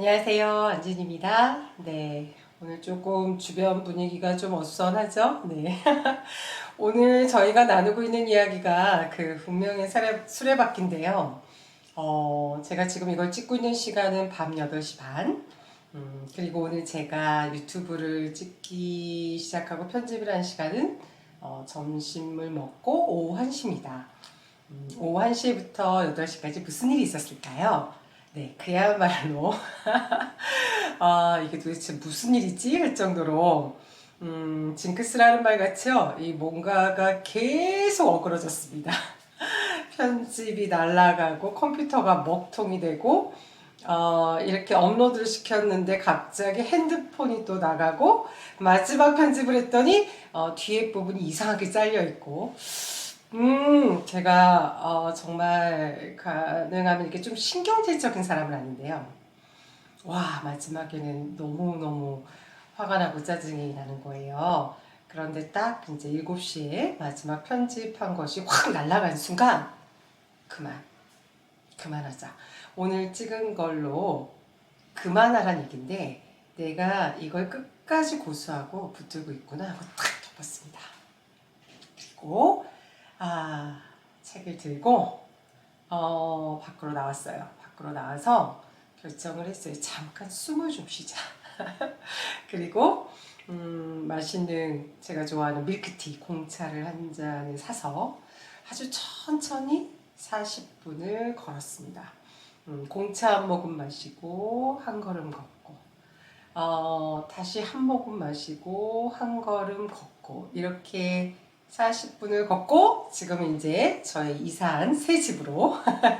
안녕하세요. 안진입니다. 네. 오늘 조금 주변 분위기가 좀 어수선하죠? 네. 오늘 저희가 나누고 있는 이야기가 그 사례, 수레바퀴인데요. 어, 제가 지금 이걸 찍고 있는 시간은 밤 8시 반. 음, 그리고 오늘 제가 유튜브를 찍기 시작하고 편집을 한 시간은 어, 점심을 먹고 오후 1시입니다. 음, 오후 1시부터 8시까지 무슨 일이 있었을까요? 네, 그야말로 아 이게 도대체 무슨 일이지? 할 정도로 음, 징크스라는 말 같이요. 이 뭔가가 계속 어그러졌습니다. 편집이 날아가고 컴퓨터가 먹통이 되고 어, 이렇게 업로드를 시켰는데 갑자기 핸드폰이 또 나가고 마지막 편집을 했더니 어, 뒤에 부분이 이상하게 잘려 있고 음, 제가 어, 정말 가능하면 이렇게 좀 신경질적인 사람은 아닌데요. 와, 마지막에는 너무너무 화가 나고 짜증이 나는 거예요. 그런데 딱 이제 7시에 마지막 편집한 것이 확 날아간 순간 그만. 그만하자. 오늘 찍은 걸로 그만하란 얘기인데 내가 이걸 끝까지 고수하고 붙들고 있구나 하고 탁 덮었습니다. 그리고 아, 책을 들고 어, 밖으로 나왔어요. 밖으로 나와서 결정을 했어요. 잠깐 숨을 좀 쉬자. 그리고 음, 맛있는 제가 좋아하는 밀크티 공차를 한 잔을 사서 아주 천천히 40분을 걸었습니다. 음, 공차 한 모금 마시고 한 걸음 걷고 어, 다시 한 모금 마시고 한 걸음 걷고 이렇게 40분을 걷고 지금은 이제 저희 이사한 새 집으로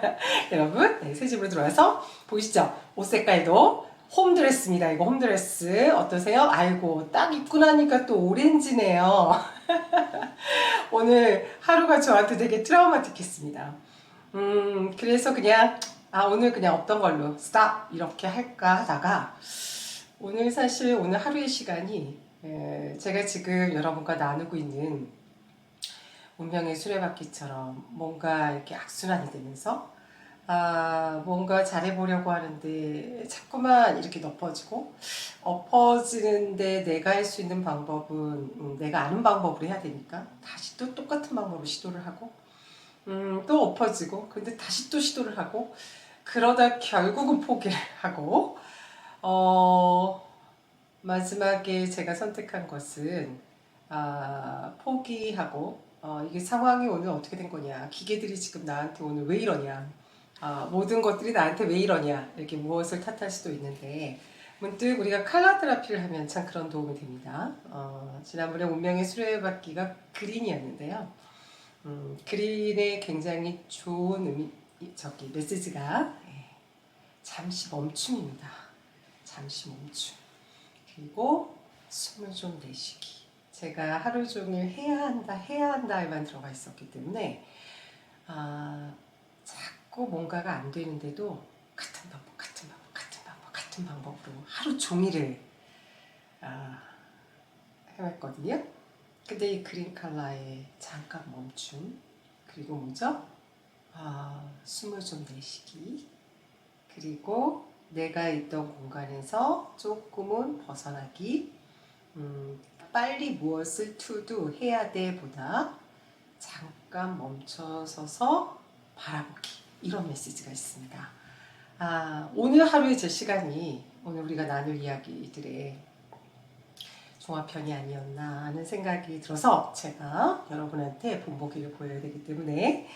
여러분 네, 새 집으로 들어와서 보이시죠? 옷 색깔도 홈드레스입니다. 이거 홈드레스 어떠세요? 아이고 딱 입고 나니까 또 오렌지네요. 오늘 하루가 저한테 되게 트라우마틱했습니다. 음 그래서 그냥 아 오늘 그냥 없던 걸로 스탑 이렇게 할까 하다가 오늘 사실 오늘 하루의 시간이 에, 제가 지금 여러분과 나누고 있는 운명의 수레바퀴처럼 뭔가 이렇게 악순환이 되면서 아, 뭔가 잘해보려고 하는데 자꾸만 이렇게 높아지고 엎어지는데 내가 할 수 있는 방법은 음, 내가 아는 방법으로 해야 되니까 다시 또 똑같은 방법으로 시도를 하고 음, 또 엎어지고 근데 다시 또 시도를 하고 그러다 결국은 포기를 하고 어, 마지막에 제가 선택한 것은 아, 포기하고 어, 이게 상황이 오늘 어떻게 된 거냐 기계들이 지금 나한테 오늘 왜 이러냐 아, 모든 것들이 나한테 왜 이러냐 이렇게 무엇을 탓할 수도 있는데 문득 우리가 칼라 테라피를 하면 참 그런 도움이 됩니다. 어, 지난번에 운명의 수레바퀴가 그린이었는데요. 음, 그린의 굉장히 좋은 의미, 저기 메시지가 예, 잠시 멈춤입니다. 잠시 멈춤. 그리고 숨을 좀 내쉬기. 제가 하루 종일 해야 한다, 해야 한다에만 들어가 있었기 때문에 아, 자꾸 뭔가가 안 되는데도 같은 방법, 같은 방법, 같은 방법, 같은 방법으로 하루 종일을 아, 해왔거든요. 근데 이 그린 컬러의 잠깐 멈춤 그리고 뭐죠? 아, 숨을 좀 내쉬기 그리고 내가 있던 공간에서 조금은 벗어나기 음, 빨리 무엇을 투도 해야 돼 보다 잠깐 멈춰서서 바라보기 이런 메시지가 있습니다. 아, 오늘 하루의 제 시간이 오늘 우리가 나눌 이야기들의 종합편이 아니었나 하는 생각이 들어서 제가 여러분한테 본보기를 보여야 되기 때문에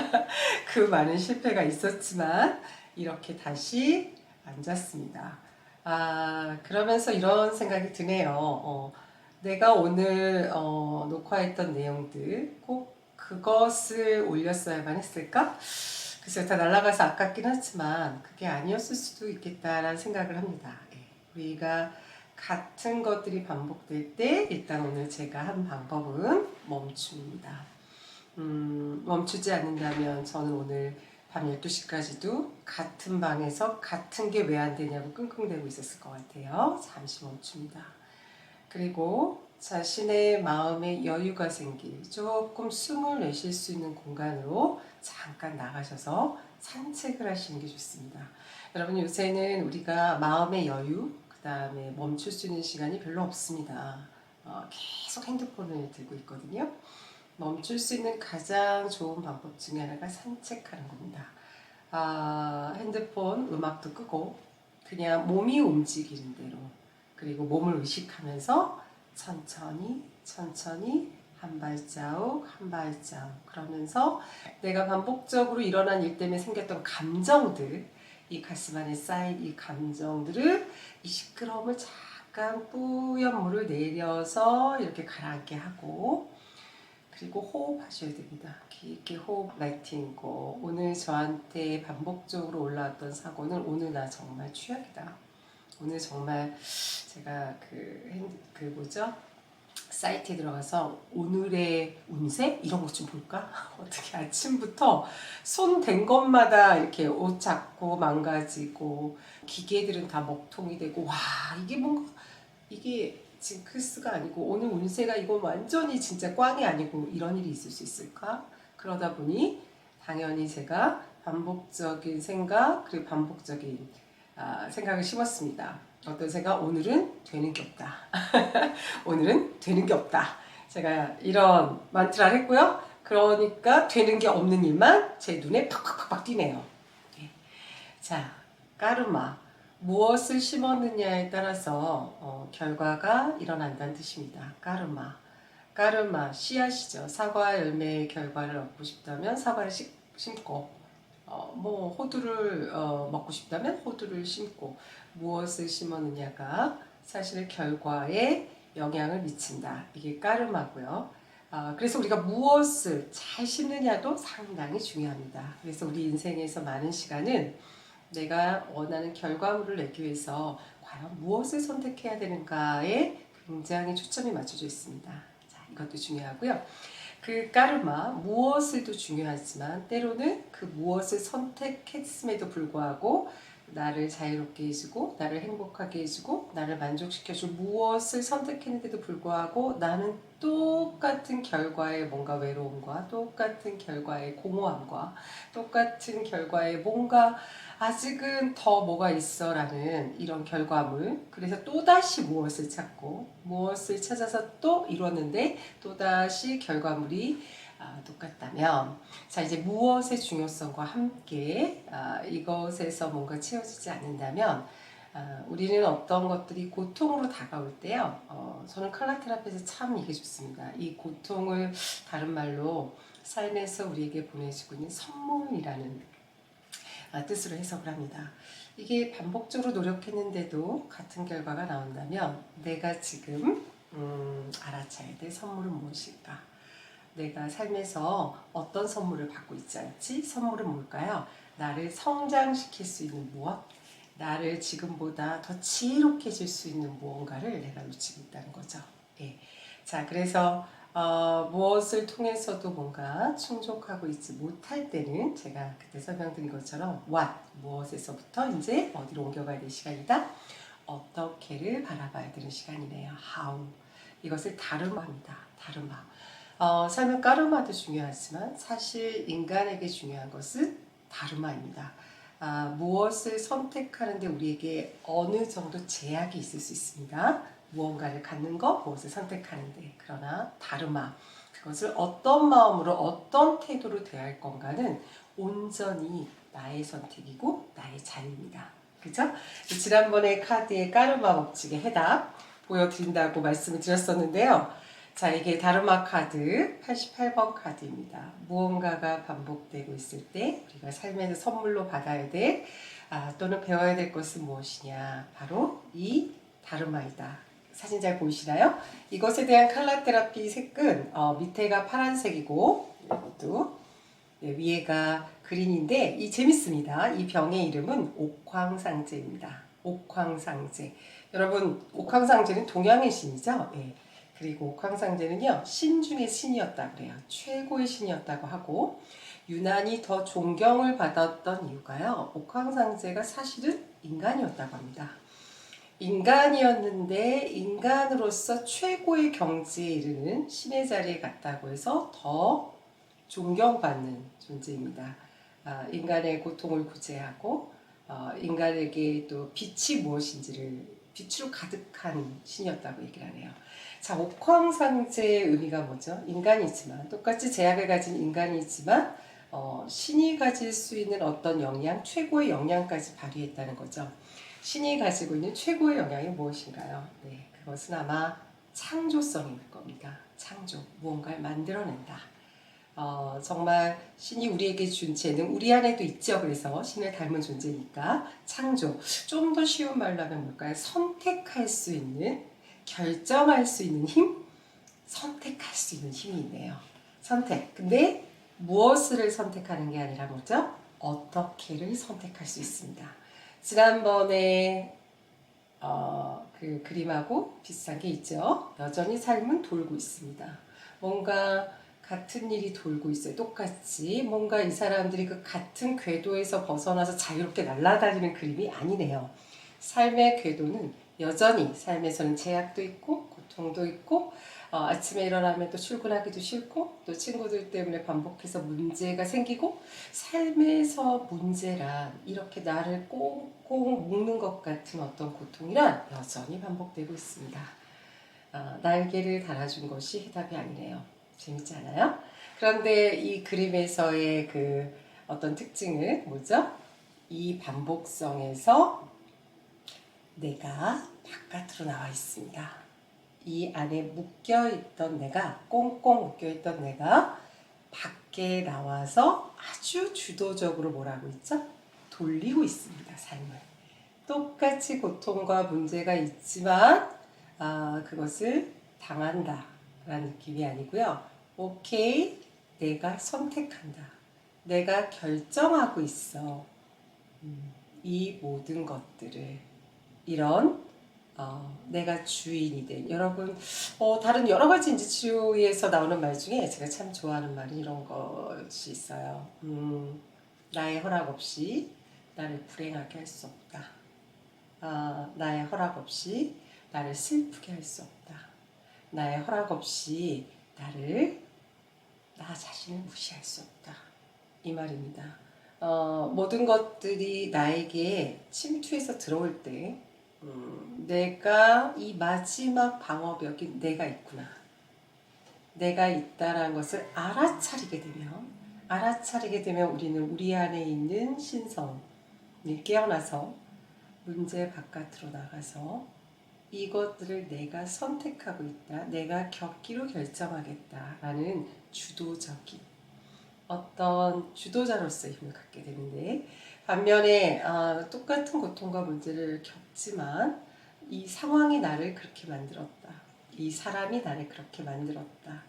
그 많은 실패가 있었지만 이렇게 다시 앉았습니다. 아, 그러면서 이런 생각이 드네요. 어, 내가 오늘 어, 녹화했던 내용들 꼭 그것을 올렸어야만 했을까? 글쎄요, 다 날아가서 아깝긴 하지만 그게 아니었을 수도 있겠다라는 생각을 합니다. 예, 우리가 같은 것들이 반복될 때 일단 오늘 제가 한 방법은 멈춤입니다. 음, 멈추지 않는다면 저는 오늘 밤 12시까지도 같은 방에서 같은 게 왜 안 되냐고 끙끙대고 있었을 것 같아요. 잠시 멈춥니다. 그리고 자신의 마음에 여유가 생길 조금 숨을 내쉴 수 있는 공간으로 잠깐 나가셔서 산책을 하시는 게 좋습니다. 여러분 요새는 우리가 마음의 여유, 그 다음에 멈출 수 있는 시간이 별로 없습니다. 어, 계속 핸드폰을 들고 있거든요. 멈출 수 있는 가장 좋은 방법 중에 하나가 산책하는 겁니다. 아, 핸드폰 음악도 끄고 그냥 몸이 움직이는 대로 그리고 몸을 의식하면서 천천히 천천히 한 발자국 한 발자국 그러면서 내가 반복적으로 일어난 일 때문에 생겼던 감정들 이 가슴 안에 쌓인 이 감정들을 이 시끄러움을 잠깐 뿌연 물을 내려서 이렇게 가라앉게 하고 그리고 호흡하셔야 됩니다. 깊게 호흡 라이팅고 오늘 저한테 반복적으로 올라왔던 사고는 오늘 나 정말 최악이다. 오늘 정말 제가 그, 그 뭐죠? 사이트에 들어가서 오늘의 운세 이런 것 좀 볼까? 어떻게 아침부터 손 댄 것마다 이렇게 옷 잡고 망가지고 기계들은 다 먹통이 되고 와 이게 뭔가 이게 징크스가 아니고 오늘 운세가 이건 완전히 진짜 꽝이 아니고 이런 일이 있을 수 있을까? 그러다 보니 당연히 제가 반복적인 생각 그리고 반복적인 아, 생각을 심었습니다. 어떤 생각 오늘은 되는 게 없다. 오늘은 되는 게 없다. 제가 이런 만트라를 했고요. 그러니까 되는 게 없는 일만 제 눈에 팍팍팍팍 띄네요. 네. 자, 까르마. 무엇을 심었느냐에 따라서 어, 결과가 일어난다는 뜻입니다. 까르마. 까르마, 씨앗이죠. 사과 열매의 결과를 얻고 싶다면 사과를 심, 심고, 어, 뭐 호두를 어, 먹고 싶다면 호두를 심고, 무엇을 심었느냐가 사실 결과에 영향을 미친다. 이게 까르마고요. 아, 그래서 우리가 무엇을 잘 심느냐도 상당히 중요합니다. 그래서 우리 인생에서 많은 시간은 내가 원하는 결과물을 내기 위해서 과연 무엇을 선택해야 되는가에 굉장히 초점이 맞춰져 있습니다. 자, 이것도 중요하고요. 그 까르마, 무엇을도 중요하지만 때로는 그 무엇을 선택했음에도 불구하고 나를 자유롭게 해주고 나를 행복하게 해주고 나를 만족시켜줄 무엇을 선택했는데도 불구하고 나는 똑같은 결과의 뭔가 외로움과 똑같은 결과의 공허함과 똑같은 결과의 뭔가 아직은 더 뭐가 있어라는 이런 결과물. 그래서 또다시 무엇을 찾고 무엇을 찾아서 또 이뤘는데 또다시 결과물이 아, 똑같다면. 자 이제 무엇의 중요성과 함께 아, 이것에서 뭔가 채워지지 않는다면 아, 우리는 어떤 것들이 고통으로 다가올 때요 어, 저는 칼라 테라피에서 참 이게 좋습니다. 이 고통을 다른 말로 삶에서 우리에게 보내주고 있는 선물이라는 아, 뜻으로 해석을 합니다 이게 반복적으로 노력했는데도 같은 결과가 나온다면 내가 지금 음, 알아차야 될 선물은 무엇일까 내가 삶에서 어떤 선물을 받고 있지 않지? 선물은 뭘까요? 나를 성장시킬 수 있는 무엇? 나를 지금보다 더 지혜롭게 해줄 수 있는 무언가를 내가 놓치고 있다는 거죠. 예. 자, 그래서 어, 무엇을 통해서도 뭔가 충족하고 있지 못할 때는 제가 그때 설명드린 것처럼 what, 무엇에서부터 이제 어디로 옮겨가야 될 시간이다? 어떻게를 바라봐야 되는 시간이네요. how. 이것을 다름화합니다. 다름화. 어, 삶은 까르마도 중요하지만 사실 인간에게 중요한 것은 다르마입니다. 아, 무엇을 선택하는데 우리에게 어느 정도 제약이 있을 수 있습니다. 무언가를 갖는 것, 무엇을 선택하는데. 그러나 다르마, 그것을 어떤 마음으로, 어떤 태도로 대할 건가는 온전히 나의 선택이고 나의 자유입니다. 그죠? 지난번에 카드의 까르마 법칙의 해답 보여드린다고 말씀을 드렸었는데요. 자, 이게 다르마 카드 88번 카드입니다. 무언가가 반복되고 있을 때 우리가 삶에서 선물로 받아야 될 아, 또는 배워야 될 것은 무엇이냐? 바로 이 다르마이다. 사진 잘 보이시나요? 이것에 대한 칼라 테라피 색은 어, 밑에가 파란색이고 이것도 네, 위에가 그린인데 이 재밌습니다. 이 병의 이름은 옥황상제입니다. 옥황상제. 여러분 옥황상제는 동양의 신이죠? 네. 그리고 옥황상제는요 신 중의 신이었다 그래요 최고의 신이었다고 하고 유난히 더 존경을 받았던 이유가요 옥황상제가 사실은 인간이었다고 합니다 인간이었는데 인간으로서 최고의 경지에 이르는 신의 자리에 갔다고 해서 더 존경받는 존재입니다 아, 인간의 고통을 구제하고 어, 인간에게 또 빛이 무엇인지를 빛으로 가득한 신이었다고 얘기를 하네요. 자, 옥황상제의 의미가 뭐죠? 인간이지만 똑같이 제약을 가진 인간이지만 어, 신이 가질 수 있는 어떤 역량, 최고의 역량까지 발휘했다는 거죠. 신이 가지고 있는 최고의 역량이 무엇인가요? 네, 그것은 아마 창조성일 겁니다. 창조, 무언가를 만들어낸다. 어, 정말 신이 우리에게 준 재능, 우리 안에도 있죠. 그래서 신을 닮은 존재니까 창조. 좀 더 쉬운 말로 하면 뭘까요? 선택할 수 있는, 결정할 수 있는 힘? 선택할 수 있는 힘이 있네요. 선택. 근데 무엇을 선택하는 게 아니라 뭐죠? 어떻게를 선택할 수 있습니다. 지난번에 어, 그 그림하고 비슷한 게 있죠. 여전히 삶은 돌고 있습니다. 뭔가 같은 일이 돌고 있어요. 똑같이 뭔가 이 사람들이 그 같은 궤도에서 벗어나서 자유롭게 날아다니는 그림이 아니네요. 삶의 궤도는 여전히 삶에서는 제약도 있고 고통도 있고 어, 아침에 일어나면 또 출근하기도 싫고 또 친구들 때문에 반복해서 문제가 생기고 삶에서 문제란 이렇게 나를 꽁꽁 묶는 것 같은 어떤 고통이란 여전히 반복되고 있습니다. 어, 날개를 달아준 것이 해답이 아니네요. 재밌지 않아요? 그런데 이 그림에서의 그 어떤 특징은 뭐죠? 이 반복성에서 내가 바깥으로 나와 있습니다. 이 안에 묶여 있던 내가 꽁꽁 묶여 있던 내가 밖에 나와서 아주 주도적으로 뭐라고 있죠? 돌리고 있습니다. 삶을 똑같이 고통과 문제가 있지만 아, 그것을 당한다라는 느낌이 아니고요. 오케이, 내가 선택한다. 내가 결정하고 있어. 음, 이 모든 것들을 이런 어, 내가 주인이 된 여러분 어, 다른 여러 가지 인지 치료에서 나오는 말 중에 제가 참 좋아하는 말이 이런 것이 있어요. 음, 나의 허락 없이 나를 불행하게 할 수 없다. 아, 나의 허락 없이 나를 슬프게 할 수 없다. 나의 허락 없이 나를 나 자신을 무시할 수 없다. 이 말입니다. 어, 모든 것들이 나에게 침투해서 들어올 때 음, 내가 이 마지막 방어벽이 내가 있구나. 내가 있다라는 것을 알아차리게 되면 알아차리게 되면 우리는 우리 안에 있는 신성을 깨어나서 문제 바깥으로 나가서 이것들을 내가 선택하고 있다. 내가 겪기로 결정하겠다라는 주도적인 어떤 주도자로서의 힘을 갖게 되는데 반면에 아, 똑같은 고통과 문제를 겪지만 이 상황이 나를 그렇게 만들었다. 이 사람이 나를 그렇게 만들었다.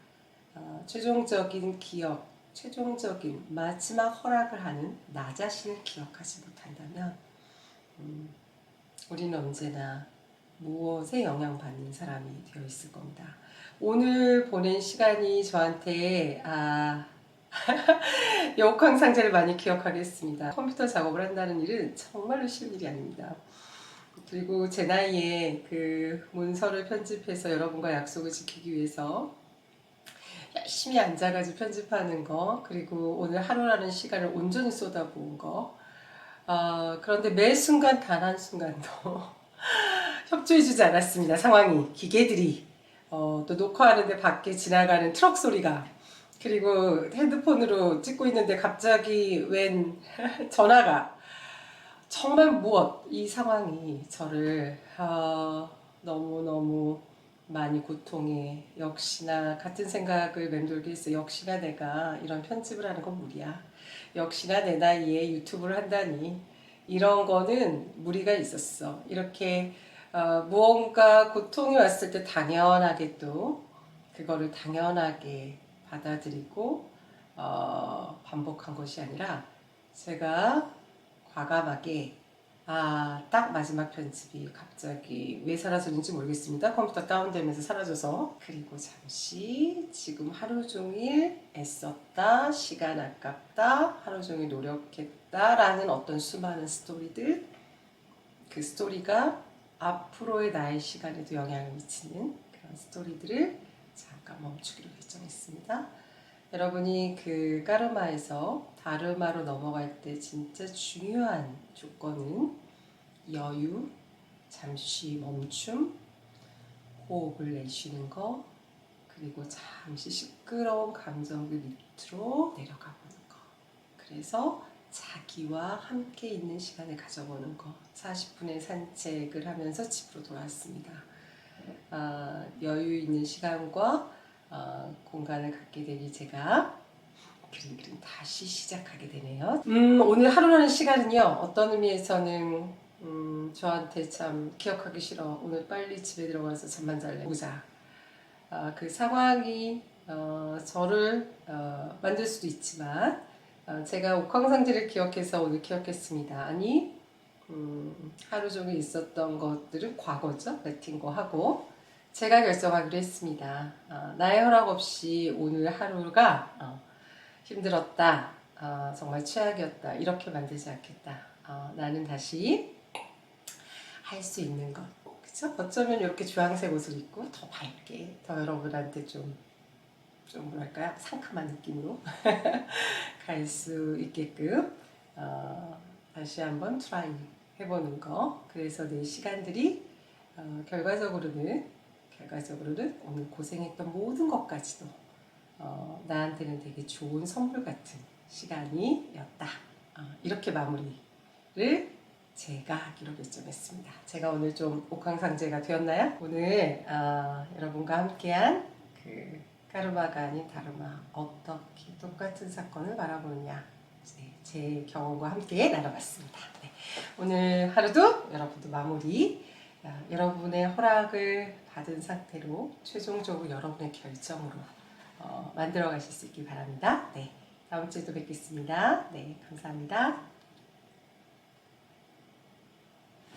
어, 최종적인 기억, 최종적인 마지막 허락을 하는 나 자신을 기억하지 못한다면 음, 우리는 언제나 무엇에 영향받는 사람이 되어 있을 겁니다. 오늘 보낸 시간이 저한테 아 역황상제를 많이 기억하겠습니다. 컴퓨터 작업을 한다는 일은 정말로 쉬운 일이 아닙니다. 그리고 제 나이에 그 문서를 편집해서 여러분과 약속을 지키기 위해서 열심히 앉아가지고 편집하는 거, 그리고 오늘 하루라는 시간을 온전히 쏟아부은 거, 어, 그런데 매 순간 단 한 순간도 협조해주지 않았습니다. 상황이, 기계들이, 어, 또 녹화하는데 밖에 지나가는 트럭 소리가, 그리고 핸드폰으로 찍고 있는데 갑자기 웬 전화가 정말 무엇 이 상황이 저를 어, 너무 너무 많이 고통에 역시나 같은 생각을 맴돌게 했어. 역시나 내가 이런 편집을 하는 건 무리야. 역시나 내 나이에 유튜브를 한다니. 이런 거는 무리가 있었어. 이렇게 어, 무언가 고통이 왔을 때 당연하게 또 그거를 당연하게 받아들이고 어, 반복한 것이 아니라 제가 과감하게 아, 딱 마지막 편집이 갑자기 왜 사라졌는지 모르겠습니다. 컴퓨터 다운되면서 사라져서. 그리고 잠시 지금 하루 종일 애썼다, 시간 아깝다, 하루 종일 노력했다 라는 어떤 수많은 스토리들. 그 스토리가 앞으로의 나의 시간에도 영향을 미치는 그런 스토리들을 잠깐 멈추기로 결 정했습니다. 여러분이 그 까르마에서 다르마로 넘어갈 때 진짜 중요한 조건은 여유, 잠시 멈춤, 호흡을 내쉬는 거, 그리고 잠시 시끄러운 감정들 밑으로 내려가 보는 거. 그래서 자기와 함께 있는 시간을 가져보는 거. 40분의 산책을 하면서 집으로 돌아왔습니다. 아, 여유 있는 시간과 어, 공간을 갖게 되니 제가 그림 다시 시작하게 되네요. 음, 오늘 하루라는 시간은요, 어떤 의미에서는 음, 저한테 참 기억하기 싫어. 오늘 빨리 집에 들어가서 잠만 잘래. 보자. 아, 그 상황이 어, 저를 어, 만들 수도 있지만 어, 제가 옥황상제를 기억해서 오늘 기억했습니다. 아니 음, 하루 종일 있었던 것들은 과거죠. 뱉은 거 하고 제가 결정하기로 했습니다. 어, 나의 허락 없이 오늘 하루가 어, 힘들었다. 어, 정말 최악이었다. 이렇게 만들지 않겠다. 어, 나는 다시 할 수 있는 것. 그쵸? 어쩌면 이렇게 주황색 옷을 입고 더 밝게, 더 여러분한테 좀, 좀 뭐랄까요? 상큼한 느낌으로 갈 수 있게끔, 어, 다시 한번 트라이 해보는 거. 그래서 내 시간들이, 어, 결과적으로는, 결과적으로는 오늘 고생했던 모든 것까지도, 어, 나한테는 되게 좋은 선물 같은 시간이었다. 어, 이렇게 마무리를 제가 하기로 결정했습니다. 제가 오늘 좀 옥황상제가 되었나요? 오늘 어, 여러분과 함께한 그 까르마가 아닌 다르마 어떻게 똑같은 사건을 바라보느냐 네, 제 경험과 함께 나눠봤습니다. 네, 오늘 하루도 여러분도 마무리 어, 여러분의 허락을 받은 상태로 최종적으로 여러분의 결정으로 어, 만들어 가실 수 있길 바랍니다. 네, 다음 주에도 뵙겠습니다. 네, 감사합니다.